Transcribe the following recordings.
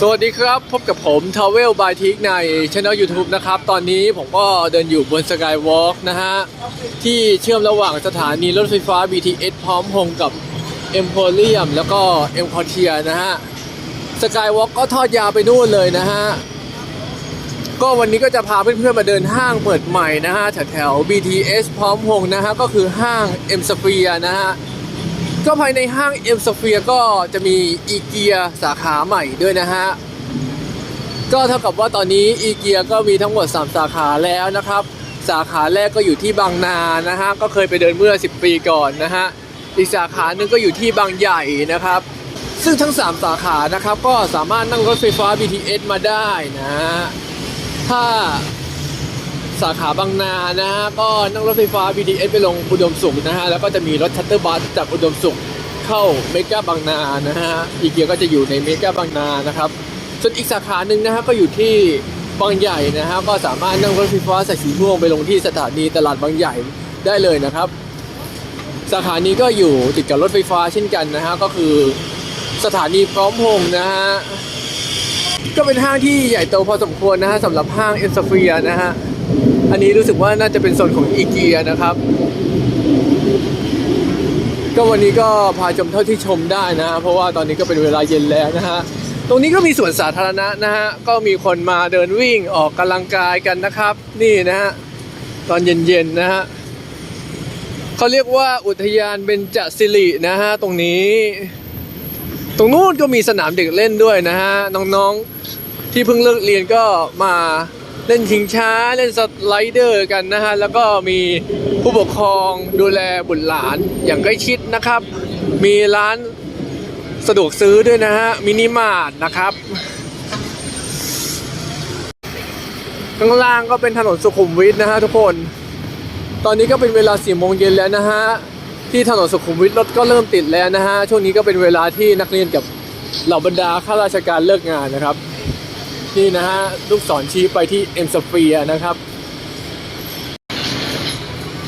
สวัสดีครับ พบกับผม t r a v e l by t i k ในช่อง YouTube นะครับ ตอนนี้ผมก็เดินอยู่บน Skywalk นะฮะ ที่เชื่อมระหว่างสถานีรถไฟฟ้า BTS พร้อมพงกับ Emporium แล้วก็ M c o r t i e r นะฮะ Skywalk ก็ทอดยาวไปนู่นเลยนะฮะ ก็วันนี้ก็จะพาเพื่อนๆมาเดินห้างเปิดใหม่นะฮะ แถวๆ BTS พร้อมพงนะฮะ ก็คือห้าง M Sphere นะฮะ ก็ภายในห้าง M Sphere ก็จะมีอีเกียสาขาใหม่ด้วยนะฮะ ก็เท่ากับว่าตอนนี้อีเกียก็มีทั้งหมด 3 สาขาแล้วนะครับ สาขาแรกก็อยู่ที่บางนานะฮะ ก็เคยไปเดินเมื่อ 10 ปีก่อนนะฮะ อีกสาขาหนึ่งก็อยู่ที่บางใหญ่นะครับ ซึ่งทั้ง 3 สาขานะครับ ก็สามารถนั่งรถไฟฟ้า BTS มาได้นะ ถ้า สาขาบางนานะฮะก็นั่งรถไฟฟ้า BTS ไปลงอุดมสุขนะฮะแล้วก็จะมีรถชัตเตอร์บัสจากอุดมสุขเข้าเมกาบางนานะฮะอีเกียก็จะอยู่ในเมกาบางนานะครับส่วนอีกสาขาหนึ่งนะฮะก็อยู่ที่บางใหญ่นะฮะก็สามารถนั่งรถไฟฟ้าสายสีม่วงไปลงที่สถานีตลาดบางใหญ่ได้เลยนะครับ สาขานี้ก็อยู่ติดกับรถไฟฟ้าเช่นกันนะฮะก็คือสถานีพร้อมพงษ์นะฮะก็เป็นห้างที่ใหญ่โตพอสมควรนะฮะสำหรับห้างเอ็นสเฟียนะฮะ อันนี้รู้สึกว่าน่าจะเป็นโซนของอีเกียนะครับ ก็วันนี้ก็พาชมเท่าที่ชมได้นะฮะเพราะว่าตอนนี้ก็เป็นเวลาเย็นแล้วนะฮะตรงนี้ก็มีสวนสาธารณะนะฮะก็มีคนมาเดินวิ่งออกกำลังกายกันนะครับ นี่นะฮะตอนเย็นๆนะฮะเขาเรียกว่าอุทยานเบญจสิรินะฮะตรงนี้ ตรงนู้นก็มีสนามเด็กเล่นด้วยนะฮะน้องๆที่เพิ่งเลิกเรียนก็มา เล่นชิงช้าเล่นสไลเดอร์กันนะฮะแล้วก็มีผู้ปกครองดูแลบุตรหลานอย่างใกล้ชิดนะครับ มีร้านสะดวกซื้อด้วยนะฮะมินิมาร์ทนะครับข้างล่างก็เป็นถนนสุขุมวิทนะฮะทุกคน ตอนนี้ก็เป็นเวลาสี่โมงเย็นแล้วนะฮะที่ถนนสุขุมวิทรถก็เริ่มติดแล้วนะฮะช่วงนี้ก็เป็นเวลาที่นักเรียนกับเหล่าบรรดาข้าราชการเลิกงานนะครับ นี่นะฮะลูกศรชี้ไปที่เอ็มสเฟียนะครับ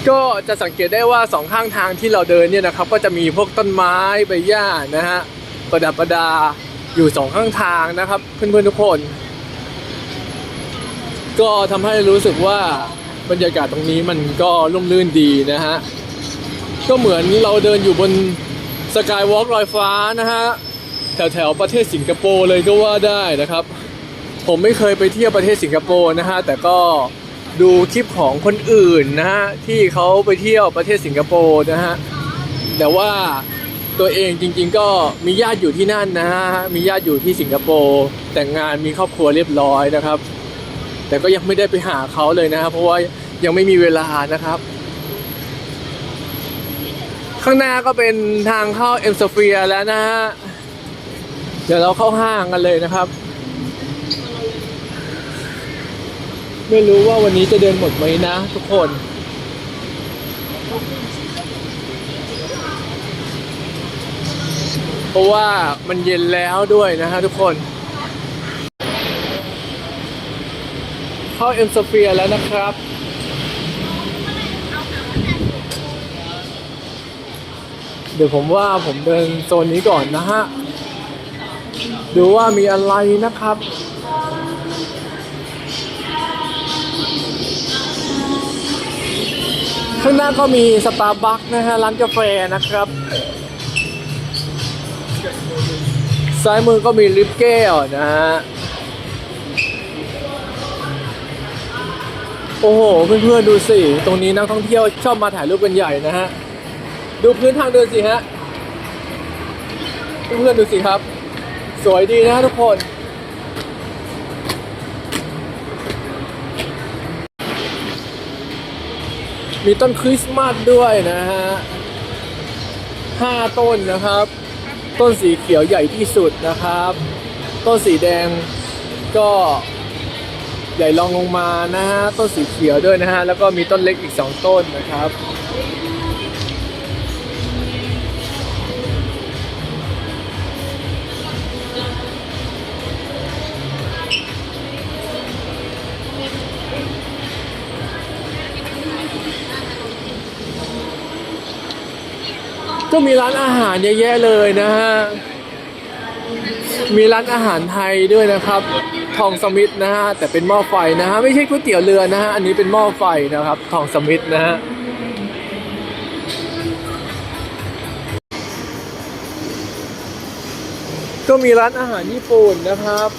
ก็จะสังเกตได้ว่าสองข้างทางที่เราเดินเนี่ยนะครับ ก็จะมีพวกต้นไม้ใบหญ้านะฮะประดับประดาอยู่สองข้างทางนะครับ เพื่อนๆทุกคน ก็ทำให้รู้สึกว่าบรรยากาศตรงนี้มันก็ร่มรื่นดีนะฮะก็เหมือนเราเดินอยู่บนสกายวอล์กลอยฟ้านะฮะแถวแถวๆประเทศสิงคโปร์เลยก็ว่าได้นะครับ ผมไม่เคยไปเที่ยวประเทศสิงคโปร์นะฮะแต่ก็ดูคลิปของคนอื่นนะฮะที่เขาไปเที่ยวประเทศสิงคโปร์นะฮะแต่ว่าตัวเองจริง ๆ ก็มีญาติอยู่ที่นั่นนะฮะมีญาติอยู่ที่สิงคโปร์แต่งงานมีครอบครัวเรียบร้อยนะครับ แต่ก็ยังไม่ได้ไปหาเขาเลยนะครับเพราะว่ายังไม่มีเวลานะครับ ข้างหน้าก็เป็นทางเข้าเอ็มสเฟียแล้วนะฮะเดี๋ยวเราเข้าห้างกันเลยนะครับ ไม่รู้ว่าวันนี้จะเดินหมดไหมนะทุกคน เพราะว่ามันเย็นแล้วด้วยนะฮะทุกคน เข้าเอ็มสเฟียแล้วนะครับเดี๋ยวผมว่าผมเดินโซนนี้ก่อนนะฮะ ดูว่ามีอะไรนะครับ ข้างหน้าก็มีสตาร์บัคนะฮะร้านกาแฟนะครับซ้ายมือก็มีลิฟต์แก้วนะฮะโอ้โหเพื่อนๆดูสิตรงนี้นักท่องเที่ยวชอบมาถ่ายรูปกันใหญ่นะฮะดูพื้นทางเดินสิฮะเพื่อนๆดูสิครับ สวยดีนะทุกคน มีต้นคริสต์มาสด้วยนะฮะห้าต้นนะครับ ต้นสีเขียวใหญ่ที่สุดนะครับ ต้นสีแดงก็ใหญ่รองลงมานะฮะต้นสีเขียวด้วยนะฮะแล้วก็มีต้นเล็กอีกสองต้นนะครับ ก็มีร้านอาหารเยอะแยะเลยนะฮะ มีร้านอาหารไทยด้วยนะครับ ทองสมิธนะฮะ แต่เป็นหม้อไฟนะฮะ ไม่ใช่ก๋วยเตี๋ยวเรือนะฮะ อันนี้เป็นหม้อไฟนะครับ ทองสมิธนะฮะก็มีร้านอาหารญี่ปุ่นนะครับ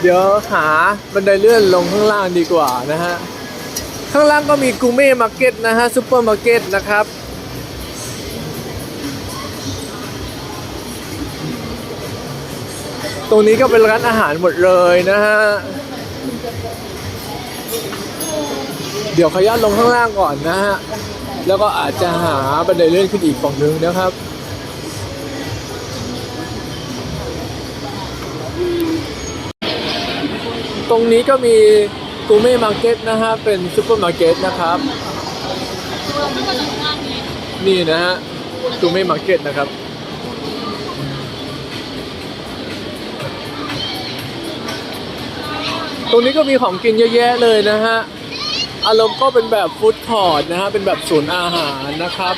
เดี๋ยวหาบันไดเลื่อนลงข้างล่างดีกว่านะฮะ ข้างล่างก็มีกูเม่มาร์เก็ตนะฮะซูเปอร์มาร์เก็ตนะครับ ตรงนี้ก็เป็นร้านอาหารหมดเลยนะฮะ เดี๋ยวขออนลงข้างล่างก่อนนะฮะ แล้วก็อาจจะหาบันไดเลื่อนขึ้นอีกฝั่งนึงนะครับตรงนี้ก็มีกูเม่มาร์เก็ตนะฮะ เป็นซูเปอร์มาร์เก็ตนะครับ นี่นะฮะกูเม่มาร์เก็ตนะครับ ตรงนี้ก็มีของกินเยอะแยะเลยนะฮะ อารมณ์ก็เป็นแบบฟู้ดคอร์ทนะฮะ เป็นแบบศูนย์อาหารนะครับ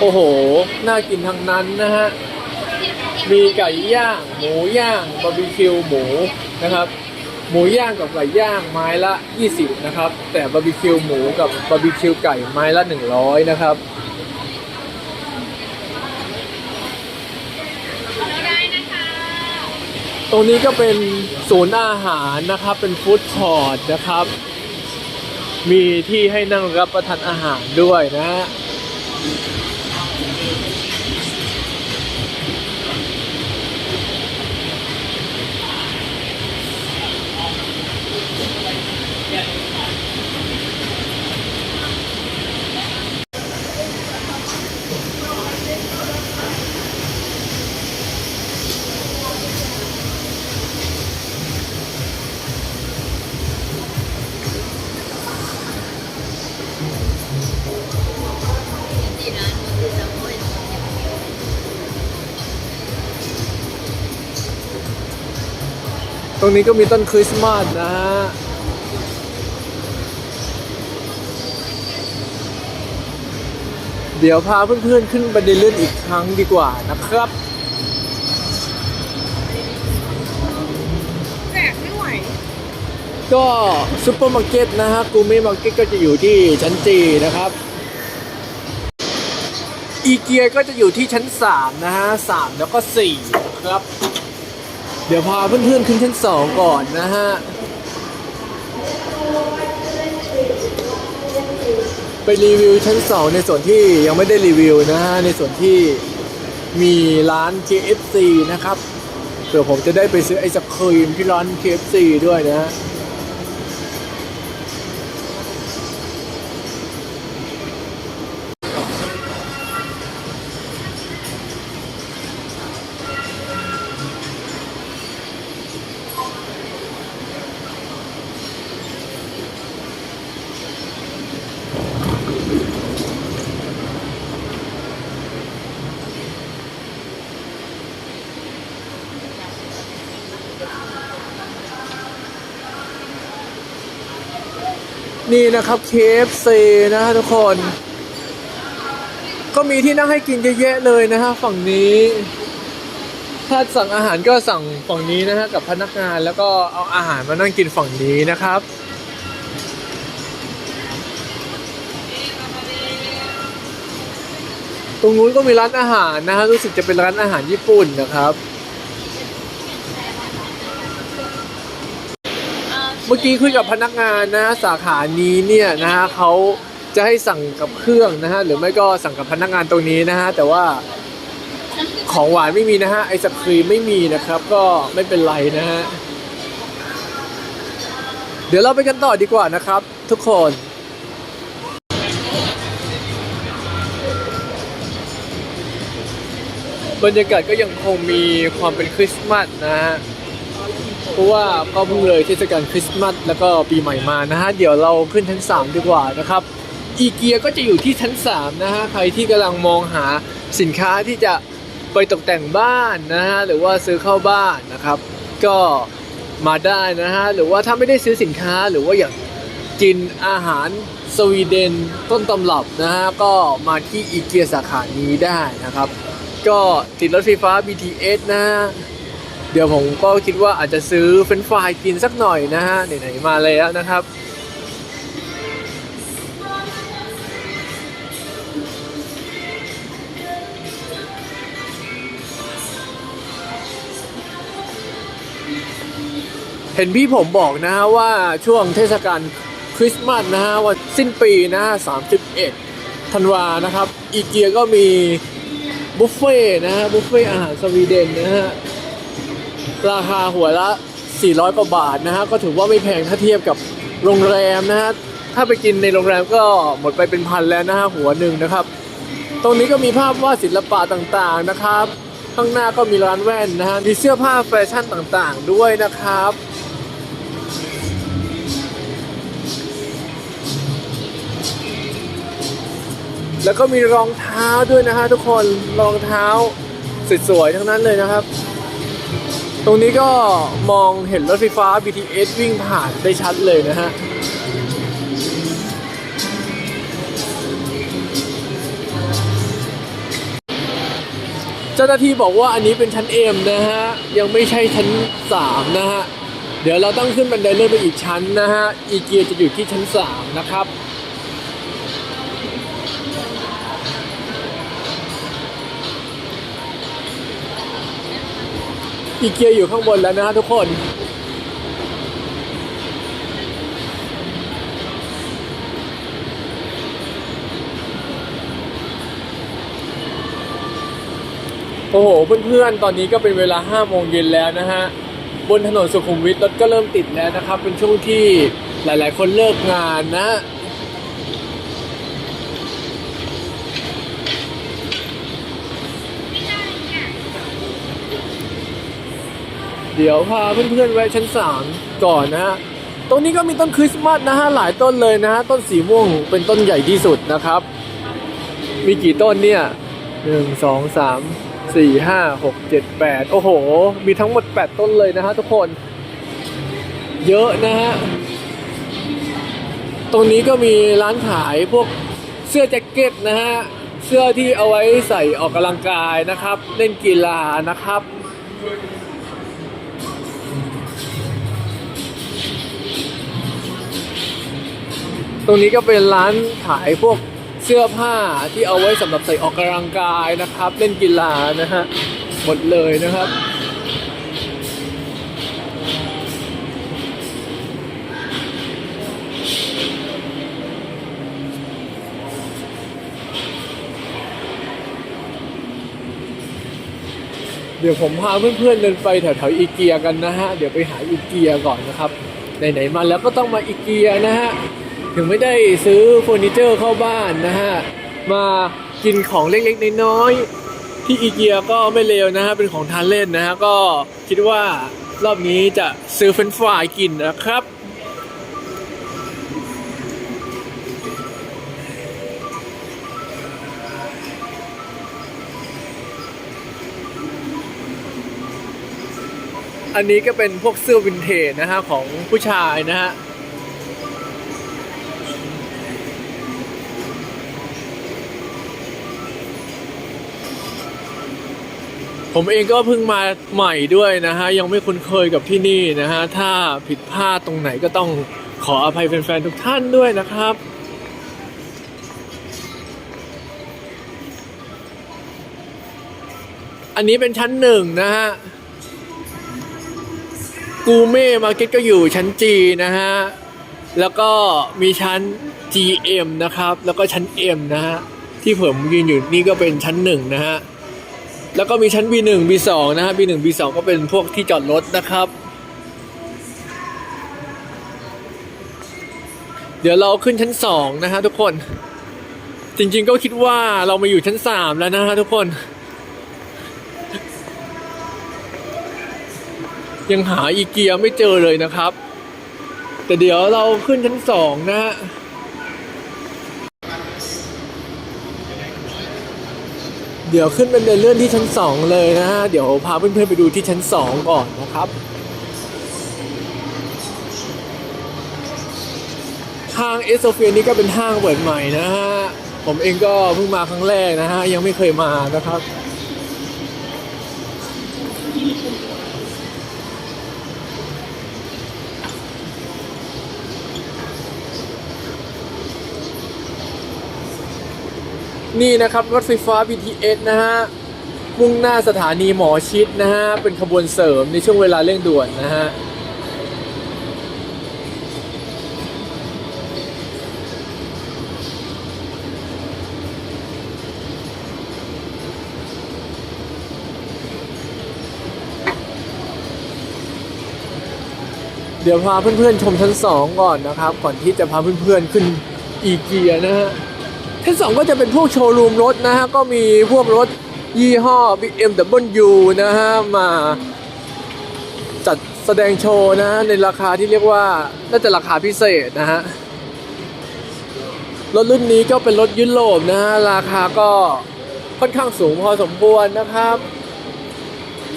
โอ้โห น่ากินทั้งนั้นนะฮะ มีไก่ย่าง หมูย่างบาร์บีคิวหมูนะครับหมูย่างกับไก่ย่างไม้ละ 20 นะครับ แต่บาร์บีคิวหมูกับบาร์บีคิวไก่ไม้ละ 100 นะครับ ตรงนี้ก็เป็นศูนย์อาหารนะครับ เป็นฟู้ดคอร์ทนะครับ มีที่ให้นั่งรับประทานอาหารด้วยนะฮะ ตรงนี้ก็มีต้นคริสต์มาสนะฮะ เดี๋ยวพาเพื่อนๆขึ้นบันไดเลื่อนอีกครั้งดีกว่านะครับ แจกไม่ไหว ก็ซูเปอร์มาร์เก็ตนะฮะ กูเม่มาร์เก็ตก็จะอยู่ที่ชั้นจีนะครับ อีเกียก็จะอยู่ที่ชั้น 3 นะฮะ 3 แล้วก็4ครับ เดี๋ยวพาเพื่อนๆขึ้นชั้นสองก่อนนะฮะ ไปรีวิวชั้นสองในส่วนที่ยังไม่ได้รีวิวนะฮะ ในส่วนที่มีร้าน KFC นะครับเดี๋ยวผมจะได้ไปซื้อไอศครีมที่ร้าน KFC ด้วยนะฮะ นี่นะครับ KFC นะฮะทุกคน ก็มีที่นั่งให้กินเยอะแยะเลยนะฮะฝั่งนี้ ถ้าสั่งอาหารก็สั่งฝั่งนี้นะฮะกับพนักงานแล้วก็เอาอาหารมานั่งกินฝั่งนี้นะครับตรงนู้นก็มีร้านอาหารนะฮะรู้สึกจะเป็นร้านอาหารญี่ปุ่นนะครับ เมื่อกี้คุยกับพนักงานนะสาขานี้เนี่ยนะฮะเขาจะให้สั่งกับเครื่องนะฮะหรือไม่ก็สั่งกับพนักงานตรงนี้นะฮะแต่ว่าของหวานไม่มีนะฮะไอศครีมไม่มีนะครับ ก็ไม่เป็นไรนะฮะเดี๋ยวเราไปกันต่อดีกว่านะครับ ทุกคนบรรยากาศก็ยังคงมีความเป็นคริสต์มาสนะฮะ เพราะว่าก็เพิ่งเลยเทศกาลคริสต์มาสแล้วก็ปีใหม่มานะฮะเดี๋ยวเราขึ้นชั้น 3 ดีกว่านะครับอีเกียก็จะอยู่ที่ชั้น 3 นะฮะใครที่กำลังมองหาสินค้าที่จะไปตกแต่งบ้านนะฮะหรือว่าซื้อเข้าบ้านนะครับ ก็มาได้นะฮะหรือว่าถ้าไม่ได้ซื้อสินค้าหรือว่าอยากกินอาหารสวีเดนต้นตำรับนะฮะก็มาที่อีเกียสาขานี้ได้นะครับ ก็ติดรถไฟฟ้า BTS นะฮะ เดี๋ยวผมก็คิดว่าอาจจะซื้อเฟรนฟรายกินสักหน่อยนะฮะไหนๆมาแล้วนะครับ เห็นพี่ผมบอกนะฮะว่าช่วงเทศกาลคริสต์มาสนะฮะวันสิ้นปีนะฮะ31ธันวานะครับ อีเกียก็มีบุฟเฟ่นะฮะบุฟเฟ่อาหารสวีเดนนะฮะ ราคาหัวละ 400กว่าบาทนะฮะก็ถือว่าไม่แพงถ้าเทียบกับโรงแรมนะฮะถ้าไปกินในโรงแรมก็หมดไปเป็นพันแล้วนะฮะหัวหนึ่งนะครับ ตรงนี้ก็มีภาพวาดศิลปะต่างๆนะครับ ข้างหน้าก็มีร้านแว่นนะฮะมีเสื้อผ้าแฟชั่นต่างๆ ด้วยนะครับแล้วก็มีรองเท้าด้วยนะฮะทุกคนรองเท้าสวยๆทั้งนั้นเลยนะครับ ตรงนี้ก็มองเห็นรถไฟฟ้า BTS วิ่งผ่านได้ชัดเลยนะฮะเจ้าหน้าที่บอกว่าอันนี้เป็นชั้น M นะฮะ ยังไม่ใช่ชั้น 3 นะฮะ เดี๋ยวเราต้องขึ้นบันไดเลื่อนไปอีกชั้นนะฮะ อีเกียจะอยู่ที่ชั้น 3 นะครับ อีเกียอยู่ข้างบนแล้วนะฮะทุกคนโอ้โหเพื่อนๆ ตอนนี้ก็เป็นเวลา5โมงเย็นแล้วนะฮะ บนถนนสุขุมวิทรถก็เริ่มติดแล้วนะครับ เป็นช่วงที่หลายๆ คนเลิกงานนะ เดี๋ยวพาเพื่อนๆแวะชั้น3ก่อนนะฮะตรงนี้ก็มีต้นคริสต์มาสนะฮะหลายต้นเลยนะฮะต้นสีม่วงเป็นต้นใหญ่ที่สุดนะครับ มีกี่ต้นเนี่ยหนึ่งสองสามสี่ห้าหกเจ็ดแปดโอ้โห มีทั้งหมดแปดต้นเลยนะฮะทุกคน เยอะนะฮะตรงนี้ก็มีร้านขายพวกเสื้อแจ็คเก็ตนะฮะเสื้อที่เอาไว้ใส่ออกกำลังกายนะครับ เล่นกีฬานะครับ ตรงนี้ก็เป็นร้านขายพวกเสื้อผ้าที่เอาไว้สำหรับใส่ออกกำลังกายนะครับ เล่นกีฬานะฮะหมดเลยนะครับเดี๋ยวผมพาเพื่อนๆเดินไปแถวๆอีเกียกันนะฮะ เดี๋ยวไปหาอีเกียก่อนนะครับ ไหนๆมาแล้วก็ต้องมาอีเกียนะฮะ ถึงไม่ได้ซื้อเฟอร์นิเจอร์เข้าบ้านนะฮะ มากินของเล็กๆน้อยๆที่อีเกียก็ไม่เลวนะฮะ เป็นของทานเล่นนะฮะ ก็คิดว่ารอบนี้จะซื้อเฟรนฟรายกินนะครับอันนี้ก็เป็นพวกเสื้อวินเทจนะฮะของผู้ชายนะฮะ ผมเองก็เพิ่งมาใหม่ด้วยนะฮะ ยังไม่คุ้นเคยกับที่นี่นะฮะ ถ้าผิดพลาดตรงไหนก็ต้องขออภัยแฟนๆทุกท่านด้วยนะครับอันนี้เป็นชั้นหนึ่งนะฮะ กูเม่มาร์เก็ตก็อยู่ชั้น G นะฮะ แล้วก็มีชั้น GM นะครับ แล้วก็ชั้น M นะฮะ ที่ผมยืนอยู่นี่ก็เป็นชั้นหนึ่งนะฮะ แล้วก็มีชั้น B1 B2 นะฮะ B1 B2 ก็เป็นพวกที่จอดรถนะครับ เดี๋ยวเราขึ้นชั้น 2 นะฮะทุกคน จริงๆก็คิดว่าเรามาอยู่ชั้น 3 แล้วนะฮะทุกคน ยังหาอีเกียไม่เจอเลยนะครับ แต่เดี๋ยวเราขึ้นชั้น 2 นะฮะ เดี๋ยวขึ้นเป็นเดินเลื่อนที่ชั้น2เลยนะฮะ เดี๋ยวพาเพื่อนๆไปดูที่ชั้น2ก่อนนะครับ ห้างเอสโซเฟียนี่ก็เป็นห้างเปิดใหม่นะฮะ ผมเองก็เพิ่งมาครั้งแรกนะฮะ ยังไม่เคยมานะครับ นี่นะครับรถไฟฟ้า BTS นะฮะมุ่งหน้าสถานีหมอชิดนะฮะเป็นขบวนเสริมในช่วงเวลาเร่งด่วนนะฮะเดี๋ยวพาเพื่อนๆชมชั้นสองก่อนนะครับ ก่อนที่จะพาเพื่อนๆขึ้นอีเกียนะฮะ ชั้นสองก็จะเป็นพวกโชว์รูมรถนะฮะ ก็มีพวกรถยี่ห้อ BMW นะฮะ มาจัดแสดงโชว์นะในราคาที่เรียกว่า น่าจะราคาพิเศษนะฮะ รถรุ่นนี้ก็เป็นรถยุโรปนะฮะ ราคาก็ค่อนข้างสูงพอสมควรนะครับ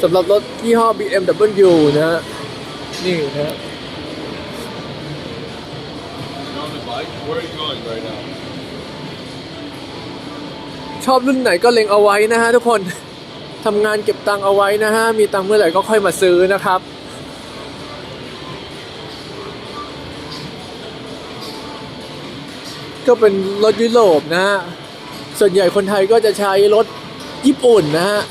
สำหรับรถยี่ห้อ BMW นะฮะ นี่นะฮะ Where are you going right now? ชอบรุ่นไหนก็เล็งเอาไว้นะฮะทุกคนทำงานเก็บตังเอาไว้นะฮะ มีตังเมื่อไหร่ก็ค่อยมาซื้อนะครับ ก็เป็นรถยุโรปนะฮะ ส่วนใหญ่คนไทยก็จะใช้รถญี่ปุ่นนะฮะ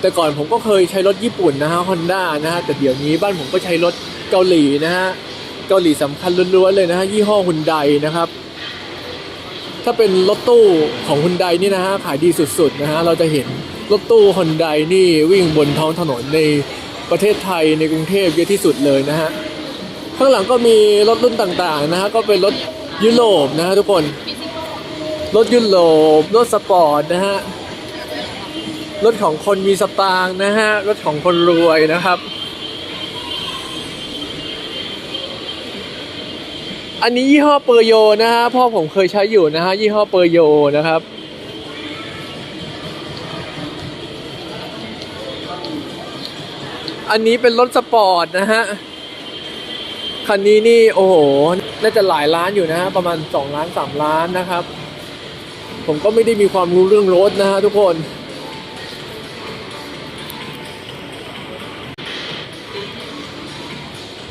แต่ก่อนผมก็เคยใช้รถญี่ปุ่นนะฮะฮอนด้านะฮะ แต่เดี๋ยวนี้บ้านผมก็ใช้รถเกาหลีนะฮะ เกาหลีสำคัญล้วนๆเลยนะฮะ ยี่ห้อฮุนไดนะครับ ถ้าเป็นรถตู้ของฮุนไดนี่นะฮะขายดีสุดๆนะฮะเราจะเห็นรถตู้ฮุนไดนี่วิ่งบนท้องถนนในประเทศไทยในกรุงเทพเยอะที่สุดเลยนะฮะข้างหลังก็มีรถรุ่นต่างๆนะฮะก็เป็นรถยุโรปนะฮะทุกคนรถยุโรปรถสปอร์ตนะฮะรถของคนมีสตางค์นะฮะรถของคนรวยนะครับ อันนี้ยี่ห้อเปอร์โยนะฮะพ่อผมเคยใช้อยู่นะฮะยี่ห้อเปอร์โยนะครับ อันนี้เป็นรถสปอร์ตนะฮะคันนี้นี่โอ้โหน่าจะหลายล้านอยู่นะฮะประมาณ 2 ล้าน 3 ล้านนะครับ ผมก็ไม่ได้มีความรู้เรื่องรถนะฮะทุกคน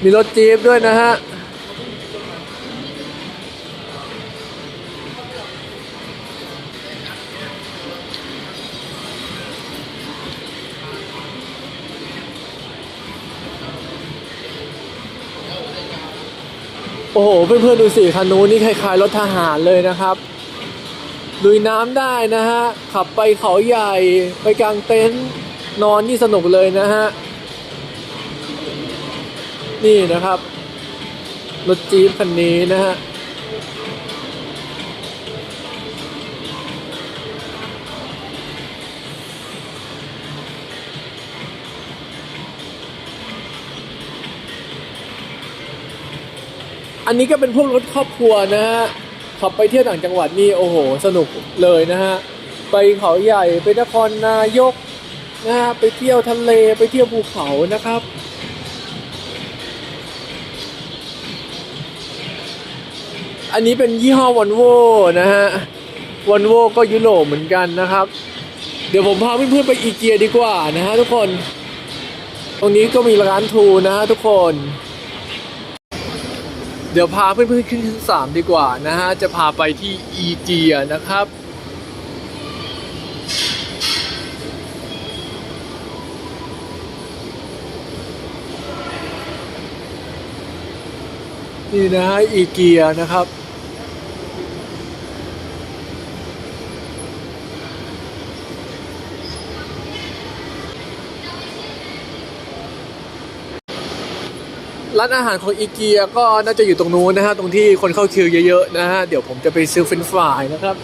มีรถจี๊ปด้วยนะฮะ โอ้โห เพื่อนๆดูสิคันนู้นนี่คล้ายๆรถทหารเลยนะครับลุยน้ำได้นะฮะ ขับไปเขาใหญ่ไปกลางเต็นท์นอนนี่สนุกเลยนะฮะ นี่นะครับ รถจี๊ปคันนี้นะฮะ อันนี้ก็เป็นพวกรถครอบครัวนะฮะขับไปเที่ยวต่างจังหวัดนี่โอ้โหสนุกเลยนะฮะไปเขาใหญ่ไปนครนายกนะฮะไปเที่ยวทะเลไปเที่ยวภูเขานะครับ อันนี้เป็นยี่ห้อวอลโวนะฮะวอลโวก็ยุโรปเหมือนกันนะครับ เดี๋ยวผมพาเพื่อนๆไปอีเกียดีกว่านะฮะทุกคน ตรงนี้ก็มีร้านทูนะฮะทุกคน เดี๋ยวพาเพื่อนๆขึ้นชั้นสามดีกว่านะฮะ จะพาไปที่อีเกียนะครับ นี่นะฮะอีเกียนะครับ ร้านอาหารของอีเกียก็น่าจะอยู่ตรงนู้นนะฮะตรงที่คนเข้าคิวเยอะๆนะฮะเดี๋ยวผมจะไปซื้อเฟรนฟรายนะครับ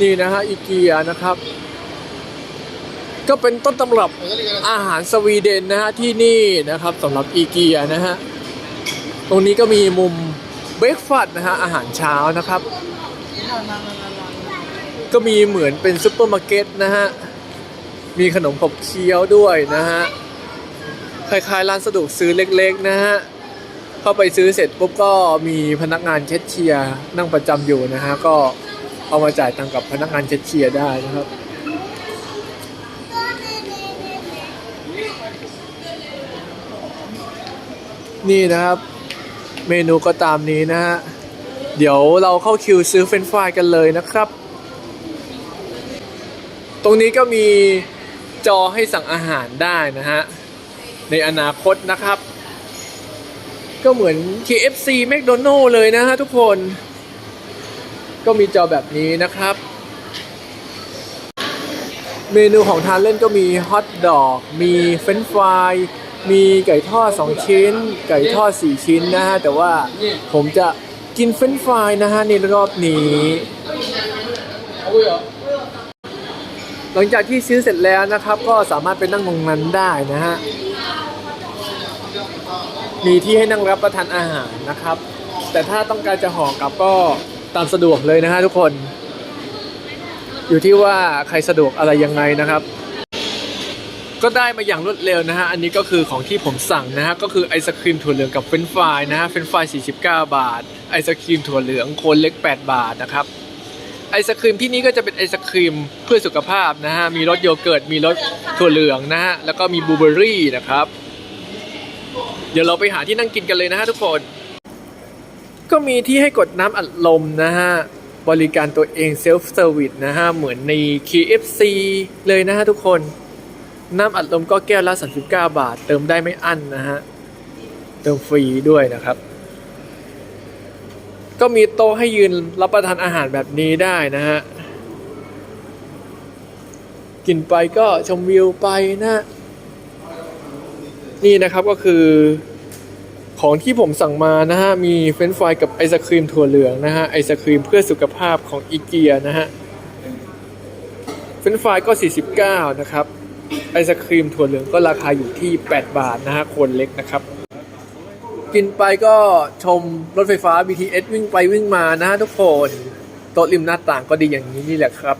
นี่นะฮะอีเกียนะครับ ก็เป็นต้นตำรับอาหารสวีเดนนะฮะที่นี่นะครับสำหรับอีเกียนะฮะตรงนี้ก็มีมุมเบรกฟาสต์นะฮะอาหารเช้านะครับ ก็มีเหมือนเป็นซุปเปอร์มาร์เก็ตนะฮะ มีขนมขบเคี้ยวด้วยนะฮะคล้ายๆร้านสะดวกซื้อเล็กๆนะฮะเข้าไปซื้อเสร็จปุ๊บก็มีพนักงานแคชเชียร์นั่งประจำอยู่นะฮะก็เอามาจ่ายตังกับพนักงานแคชเชียร์ได้นะครับนี่นะครับ เมนูก็ตามนี้นะฮะเดี๋ยวเราเข้าคิวซื้อเฟรนฟรายกันเลยนะครับ ตรงนี้ก็มี จอให้สั่งอาหารได้นะฮะ ในอนาคตนะครับ ก็เหมือน KFC McDonald เลยนะฮะทุกคน ก็มีจอแบบนี้นะครับ เมนูของทานเล่นก็มีฮอทดอก มีเฟรนช์ฟรายมีไก่ทอด 2 ชิ้น ไก่ทอด 4 ชิ้นนะฮะ แต่ว่าผมจะกินเฟรนช์ฟรายนะฮะในรอบนี้ หลังจากที่ซื้อเสร็จแล้วนะครับ ก็สามารถไปนั่งตรงนั้นได้นะฮะมีที่ให้นั่งรับประทานอาหารนะครับ แต่ถ้าต้องการจะห่อกลับก็ตามสะดวกเลยนะฮะทุกคน อยู่ที่ว่าใครสะดวกอะไรยังไงนะครับ ก็ได้มาอย่างรวดเร็วนะฮะอันนี้ก็คือของที่ผมสั่งนะฮะก็คือไอศครีมถั่วเหลืองกับเฟรนฟรายนะฮะเฟรนฟราย49 บาท ไอศครีมถั่วเหลืองโคนเล็ก 8 บาทนะครับ ไอศครีมที่นี่ก็จะเป็นไอศครีมเพื่อสุขภาพนะฮะ มีรสโยเกิร์ต มีรสถั่วเหลืองนะฮะ แล้วก็มีบลูเบอร์รี่นะครับ เดี๋ยวเราไปหาที่นั่งกินกันเลยนะฮะทุกคน ก็มีที่ให้กดน้ำอัดลมนะฮะ บริการตัวเองเซลฟ์เซอร์วิสนะฮะ เหมือนใน KFC เลยนะฮะทุกคน น้ำอัดลมก็แก้วละ 39 บาท เติมได้ไม่อั้นนะฮะ เติมฟรีด้วยนะครับ ก็มีโต๊ะให้ยืนรับประทานอาหารแบบนี้ได้นะฮะ กินไปก็ชมวิวไปนะ นี่นะครับก็คือ ของที่ผมสั่งมานะฮะ มีเฟรนฟรายกับไอศครีมถั่วเหลืองนะฮะ ไอศครีมเพื่อสุขภาพของอีเกียนะฮะ เฟรนฟรายก็ 49 นะครับ ไอศครีมถั่วเหลืองก็ราคาอยู่ที่ 8 บาทนะฮะคนเล็กนะครับ กินไปก็ชมรถไฟฟ้า BTS วิ่งไปวิ่งมานะฮะทุกคนโต๊ะริมหน้าต่างก็ดีอย่างนี้นี่แหละครับ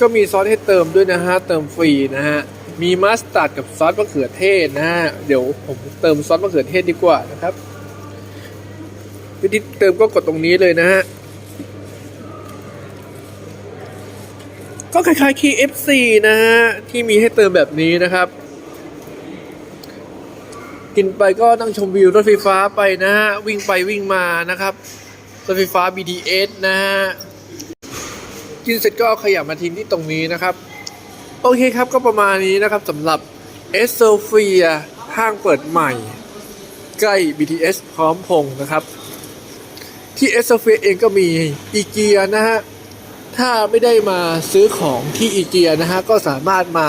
ก็มีซอสให้เติมด้วยนะฮะ เติมฟรีนะฮะ มีมัสตาร์ดกับซอสมะเขือเทศนะฮะ เดี๋ยวผมเติมซอสมะเขือเทศดีกว่านะครับ วิธีเติมก็กดตรงนี้เลยนะฮะ ก็คล้ายๆ KFC นะฮะ ที่มีให้เติมแบบนี้นะครับ กินไปก็นั่งชมวิวรถไฟฟ้าไปนะฮะ วิ่งไปวิ่งมานะครับ รถไฟฟ้า BTS นะฮะ กินเสร็จก็เอาขยะมาทิ้งที่ตรงนี้นะครับ โอเคครับก็ประมาณนี้นะครับสำหรับเอสโซเฟียห้างเปิดใหม่ ใกล้ BTS พร้อมพงษ์นะครับ ที่เอสโซเฟียเองก็มีอีเกียนะฮะ ถ้าไม่ได้มาซื้อของที่อีเกียนะฮะ ก็สามารถมา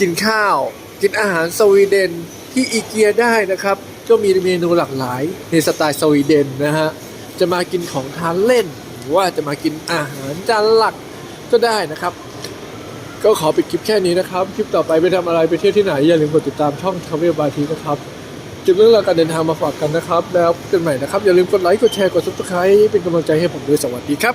กินข้าว กินอาหารสวีเดน ที่อีเกียได้นะครับ ก็มีเมนูหลากหลายในสไตล์สวีเดนนะฮะ จะมากินของทานเล่น หรือว่าจะมากินอาหารจานหลักก็ได้นะครับ ก็ขอปิดคลิปแค่นี้นะครับ คลิปต่อไปไปทำอะไรไปเที่ยวที่ไหน อย่าลืมกดติดตามช่อง Travel by T นะครับเก็บเรื่องราวการเดินทางมาฝากกันนะครับ แล้วพบกันใหม่นะครับ อย่าลืมกดไลค์กดแชร์กด subscribe เป็นกำลังใจให้ผมด้วยสวัสดีครับ